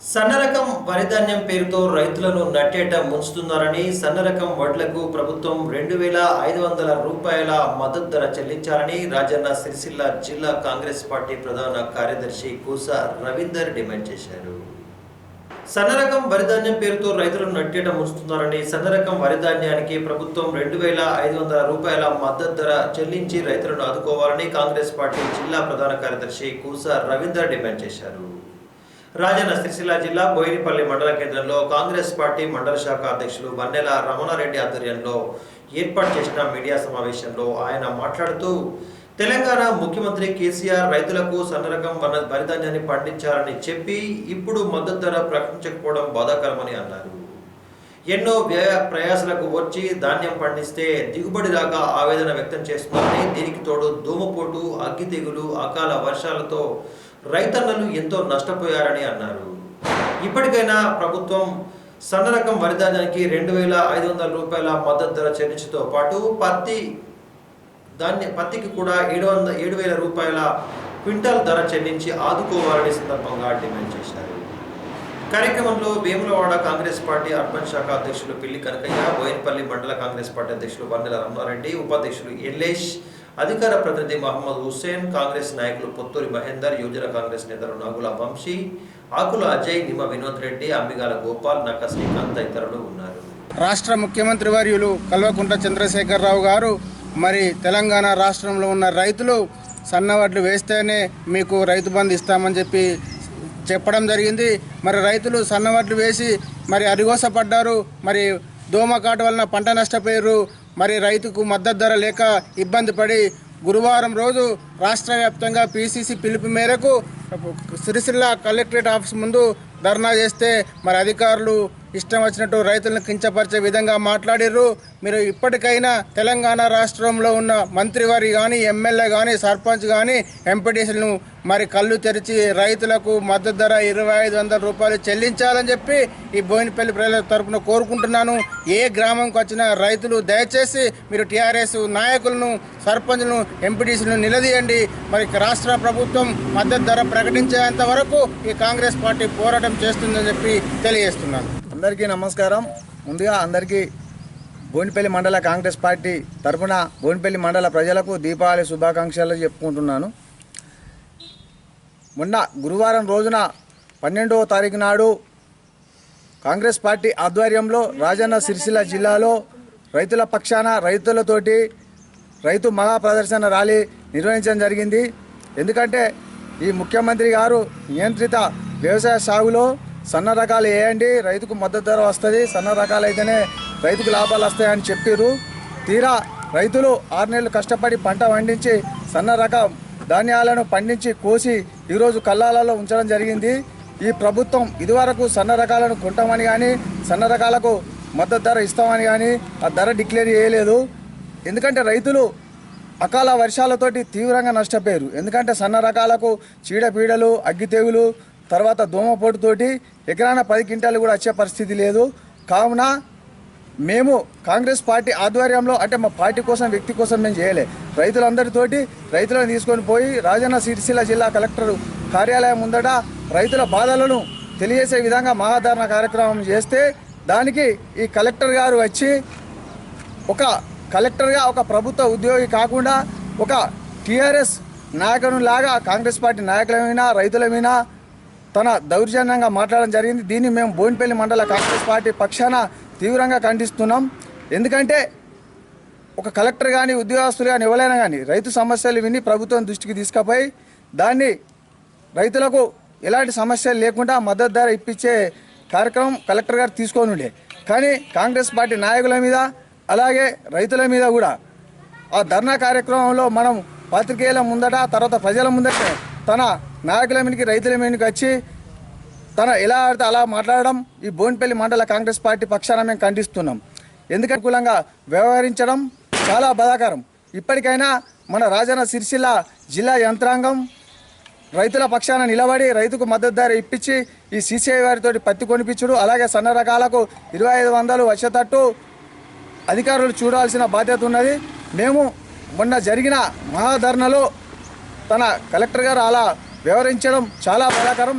సన్నరకం వరిధాన్యం పేరుతో రైతులను నట్టేట ముంచుతున్నారని సన్నరకం వడ్లకు ప్రభుత్వం రెండు వేల ఐదు వందల రూపాయల మద్దతు ధర చెల్లించాలని రాజన్న సిరిసిల్ల జిల్లా కాంగ్రెస్ పార్టీ ప్రధాన కార్యదర్శి కూస రవీందర్ డిమాండ్ చేశారు. సన్నరకం వరిధాన్యం పేరుతో రైతులను నట్టేట ముంచుతున్నారని సన్నరకం వరిధాన్యానికి ప్రభుత్వం రెండు వేల ఐదు వందల రూపాయల మద్దతు ధర చెల్లించి రైతులను ఆదుకోవాలని కాంగ్రెస్ పార్టీ జిల్లా ప్రధాన కార్యదర్శి కూస రవీందర్ డిమాండ్ చేశారు. రాజన్న సిరిసిల్ల జిల్లా బోయినపల్లి మండల కేంద్రంలో కాంగ్రెస్ పార్టీ మండల శాఖ అధ్యక్షులు బన్నెల రమణారెడ్డి ఆధ్వర్యంలో ఏర్పాటు చేసిన మీడియా సమావేశంలో ఆయన మాట్లాడుతూ తెలంగాణ ముఖ్యమంత్రి కేసీఆర్ రైతులకు సన్నరకం వన వరిధాన్యాన్ని పండించాలని చెప్పి ఇప్పుడు మద్దతు ధర ప్రకటించకపోవడం బాధాకరమని అన్నారు. ఎన్నో వ్యయ ప్రయాసలకు వచ్చి ధాన్యం పండిస్తే దిగుబడి రాక ఆవేదన వ్యక్తం చేస్తున్నారని దీనికి తోడు దోమపోటు అగ్గి తెగులు అకాల వర్షాలతో రైతన్నలు ఎంతో నష్టపోయారని అన్నారు. ఇప్పటికైనా ప్రభుత్వం సన్నరకం వరిధాన్యానికి రెండు వేల ఐదు వందల రూపాయల మద్దతు ధర చెల్లించుతో పాటు పత్తి ధాన్య పత్తికి కూడా ఏడు వంద ఏడు వేల రూపాయల క్వింటాల్ ధర చెల్లించి ఆదుకోవాలని సందర్భంగా డిమాండ్ చేశారు. కార్యక్రమంలో భీములవాడ కాంగ్రెస్ పార్టీ అర్బన్ శాఖ అధ్యక్షులు పిల్లి కనకయ్య బోయినపల్లి మండల కాంగ్రెస్ పార్టీ అధ్యక్షులు వన్నెల రమణారెడ్డి ఉపాధ్యక్షులు ఎల్లేష్ అధికార ప్రతినిధి మహమ్మద్ హుస్సేన్ కాంగ్రెస్ నాయకులు పొత్తూరి మహేందర్ యువజన కాంగ్రెస్ నేతలు నాగుల వంశీ ఆకుల అజయ్ నిమ వినోద్ రెడ్డి అమ్మిగాల గోపాల్ నక్క శ్రీకాంత్ తదితరులు ఉన్నారు. రాష్ట్ర ముఖ్యమంత్రి వర్యులు కల్వకుంట్ల చంద్రశేఖరరావు గారు మరి తెలంగాణ రాష్ట్రంలో ఉన్న రైతులు సన్నవడ్లు వేస్తేనే మీకు రైతు బంధు ఇస్తామని చెప్పి చెప్పడం జరిగింది. మరి రైతులు సన్నవడ్లు వేసి మరి అరిగోసపడ్డారు మరి దోమకాటు వలన పంట నష్టపోయారు. మరి రైతుకు మద్దతు ధర లేక ఇబ్బంది పడి గురువారం రోజు రాష్ట్ర వ్యాప్తంగా పీసీసీ పిలుపు మేరకు సిరిసిల్ల కలెక్టరేట్ ఆఫీస్ ముందు ధర్నా చేస్తే మరి అధికారులు ఇష్టం వచ్చినట్టు రైతులను కించపరిచే విధంగా మాట్లాడిర్రు. మీరు ఇప్పటికైనా తెలంగాణ రాష్ట్రంలో ఉన్న మంత్రివారి కానీ ఎమ్మెల్యే కానీ సర్పంచ్ కానీ ఎంపీటీసీలను మరి కళ్ళు తెరిచి రైతులకు మద్దతు ధర ఇరవై ఐదు వందల రూపాయలు చెల్లించాలని చెప్పి ఈ బోయినపల్లి ప్రజల తరపున కోరుకుంటున్నాను. ఏ గ్రామంకి వచ్చిన రైతులు దయచేసి మీరు టీఆర్ఎస్ నాయకులను సర్పంచ్లను ఎంపీటీసీలను నిలదీయండి. మరి రాష్ట్ర ప్రభుత్వం మద్దతు ధర ప్రకటించేంత వరకు ఈ కాంగ్రెస్ పార్టీ పోరాటం చేస్తుందని చెప్పి తెలియజేస్తున్నాను. అందరికీ నమస్కారం. ముందుగా అందరికీ బోనిపల్లి మండల కాంగ్రెస్ పార్టీ తరఫున బోనిపల్లి మండల ప్రజలకు దీపావళి శుభాకాంక్షలు చెప్పుకుంటున్నాను. మొన్న గురువారం రోజున పన్నెండవ తారీఖు నాడు కాంగ్రెస్ పార్టీ ఆధ్వర్యంలో రాజన్న సిరిసిల్ల జిల్లాలో రైతుల పక్షాన రైతులతోటి రైతు మహా ప్రదర్శన ర్యాలీ నిర్వహించడం జరిగింది. ఎందుకంటే ఈ ముఖ్యమంత్రి గారు నియంత్రిత వ్యవసాయ సాగులో సన్న రకాలు వేయండి రైతుకు మద్దతు ధర వస్తుంది. సన్న రకాలు అయితేనే రైతుకు లాభాలు వస్తాయని చెప్పారు తీరా రైతులు ఆరు నెలలు కష్టపడి పంట పండించి సన్న రకం ధాన్యాలను పండించి కోసి ఈరోజు కల్లాలలో ఉంచడం జరిగింది. ఈ ప్రభుత్వం ఇదివరకు సన్న రకాలను కొంటామని కానీ సన్న రకాలకు మద్దతు ధర ఇస్తామని కానీ ఆ ధర డిక్లేర్ చేయలేదు. ఎందుకంటే రైతులు అకాల వర్షాలతోటి తీవ్రంగా నష్టపోయారు. ఎందుకంటే సన్న రకాలకు చీడపీడలు అగ్గి తెగులు తర్వాత దోమపోటుతోటి ఎకరాన పది క్వింటాలు కూడా వచ్చే పరిస్థితి లేదు. కావున మేము కాంగ్రెస్ పార్టీ ఆధ్వర్యంలో అంటే మా పార్టీ కోసం వ్యక్తి కోసం మేము చేయలే. రైతులందరితోటి రైతులను తీసుకొని పోయి రాజన్న సిరిసిల్ల జిల్లా కలెక్టర్ కార్యాలయం ముందట రైతుల బాధలను తెలియజేసే విధంగా మహాధారణ కార్యక్రమం చేస్తే దానికి ఈ కలెక్టర్ గారు వచ్చి ఒక కలెక్టర్గా ఒక ప్రభుత్వ ఉద్యోగి కాకుండా ఒక టీఆర్ఎస్ నాయకునిలాగా కాంగ్రెస్ పార్టీ నాయకుల మీద రైతుల మీద తన దౌర్జన్యంగా మాట్లాడడం జరిగింది. దీన్ని మేము బోయినపల్లి మండల కాంగ్రెస్ పార్టీ పక్షాన తీవ్రంగా ఖండిస్తున్నాం. ఎందుకంటే ఒక కలెక్టర్ కానీ ఉద్యోగస్తులు కానీ ఎవరైనా కానీ రైతు సమస్యలు విని ప్రభుత్వం దృష్టికి తీసుకుపోయి దాన్ని రైతులకు ఎలాంటి సమస్యలు లేకుండా మద్దతు ధర ఇప్పించే కార్యక్రమం కలెక్టర్ గారు తీసుకొని ఉండే. కానీ కాంగ్రెస్ పార్టీ నాయకుల మీద అలాగే రైతుల మీద కూడా ఆ ధర్నా కార్యక్రమంలో మనం పాత్రికేయుల ముందట తర్వాత ప్రజల ముందట తన నాయకుల మీదకి రైతుల మీదకి వచ్చి తన ఎలా ఆడితే అలా మాట్లాడడం ఈ బోన్పల్లి మండల కాంగ్రెస్ పార్టీ పక్షాన మేము ఖండిస్తున్నాం. ఎందుకంటే అనుకూలంగా వ్యవహరించడం చాలా బాధాకరం. ఇప్పటికైనా మన రాజన్న సిరిసిల్ల జిల్లా యంత్రాంగం రైతుల పక్షాన నిలబడి రైతుకు మద్దతు ధర ఇప్పించి ఈ సీసీఐ వారితో పత్తి కొనిపించుడు అలాగే సన్న రకాలకు ఇరవై ఐదు వందలు వచ్చేటట్టు అధికారులు చూడాల్సిన బాధ్యత ఉన్నది. మేము మొన్న జరిగిన మహాధర్నలో తన కలెక్టర్ గారు అలా వివరించడం చాలా బాధాకరం.